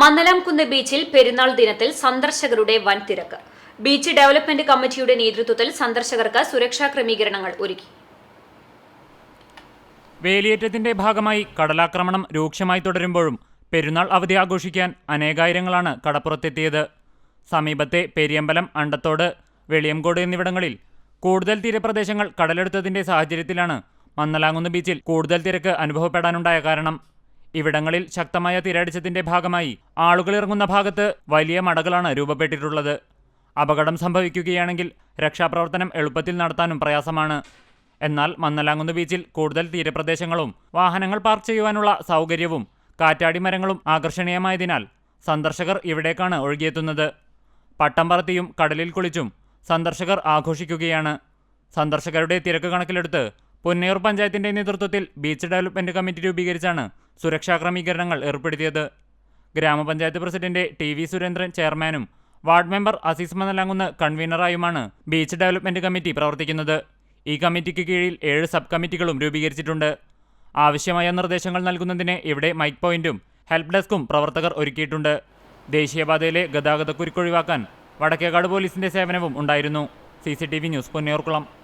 മന്നലാംകുന്ന് ബീച്ചിൽ പെരുന്നാൾ ദിനത്തിൽ സന്ദർശകരുടെ വൻ തിരക്ക് ബീച്ച് ഡെവലപ്മെന്റ് കമ്മിറ്റിയുടെ നേതൃത്വത്തിൽ സന്ദർശകർക്ക് സുരക്ഷാ ക്രമീകരണങ്ങൾ ഒരുക്കി. വേലിയേറ്റത്തിന്റെ ഭാഗമായി കടലാക്രമണം രൂക്ഷമായി തുടരുമ്പോഴും പെരുന്നാൾ അവധി ആഘോഷിക്കാൻ അനേകായിരങ്ങളാണ് കടപ്പുറത്തെത്തിയത്. സമീപത്തെ പെരിയമ്പലം അണ്ടത്തോട് വെളിയംകോട് എന്നിവിടങ്ങളിൽ കൂടുതൽ തീരപ്രദേശങ്ങൾ കടലെടുത്തതിന്റെ സാഹചര്യത്തിലാണ് മന്നലാങ്ങുന്ന ബീച്ചിൽ കൂടുതൽ തിരക്ക് അനുഭവപ്പെടാനുണ്ടായ കാരണം. ഇവിടങ്ങളിൽ ശക്തമായ തിരയടിച്ചതിന്റെ ഭാഗമായി ആളുകൾ ഇറങ്ങുന്ന ഭാഗത്ത് വലിയ മടകളാണ് രൂപപ്പെട്ടിട്ടുള്ളത്. അപകടം സംഭവിക്കുകയാണെങ്കിൽ രക്ഷാപ്രവർത്തനം എളുപ്പത്തിൽ നടത്താനും പ്രയാസമാണ്. എന്നാൽ മന്നലാങ്കുന്ന് ബീച്ചിൽ കൂടുതൽ തീരപ്രദേശങ്ങളും വാഹനങ്ങൾ പാർക്ക് ചെയ്യുവാനുള്ള സൗകര്യവും കാറ്റാടി മരങ്ങളും ആകർഷണീയമായതിനാൽ സന്ദർശകർ ഇവിടേക്കാണ് ഒഴുകിയെത്തുന്നത്. പട്ടം പറത്തിയും കടലിൽ കുളിച്ചും സന്ദർശകർ ആഘോഷിക്കുകയാണ്. സന്ദർശകരുടെ തിരക്ക് കണക്കിലെടുത്ത് പൊന്നയൂർ പഞ്ചായത്തിന്റെ നേതൃത്വത്തിൽ ബീച്ച് ഡെവലപ്മെന്റ് കമ്മിറ്റി രൂപീകരിച്ചാണ് സുരക്ഷാ ക്രമീകരണങ്ങൾ ഏർപ്പെടുത്തിയത്. ഗ്രാമപഞ്ചായത്ത് പ്രസിഡന്റ് ടി വി സുരേന്ദ്രൻ ചെയർമാനും വാർഡ് മെമ്പർ അസീസ് മനലാങ്ങുന്ന കൺവീനറായുമാണ് ബീച്ച് ഡെവലപ്മെന്റ് കമ്മിറ്റി പ്രവർത്തിക്കുന്നത്. ഈ കമ്മിറ്റിക്ക് കീഴിൽ ഏഴ് സബ് കമ്മിറ്റികളും രൂപീകരിച്ചിട്ടുണ്ട്. ആവശ്യമായ നിർദ്ദേശങ്ങൾ നൽകുന്നതിന് ഇവിടെ മൈക്ക് പോയിന്റും ഹെൽപ്പ് ഡെസ്കും പ്രവർത്തകർ ഒരുക്കിയിട്ടുണ്ട്. ദേശീയപാതയിലെ ഗതാഗതക്കുരുക്കൊഴിവാക്കാൻ വടക്കേക്കാട് പോലീസിന്റെ സേവനവും ഉണ്ടായിരുന്നു. C news Ponniyoorkulam.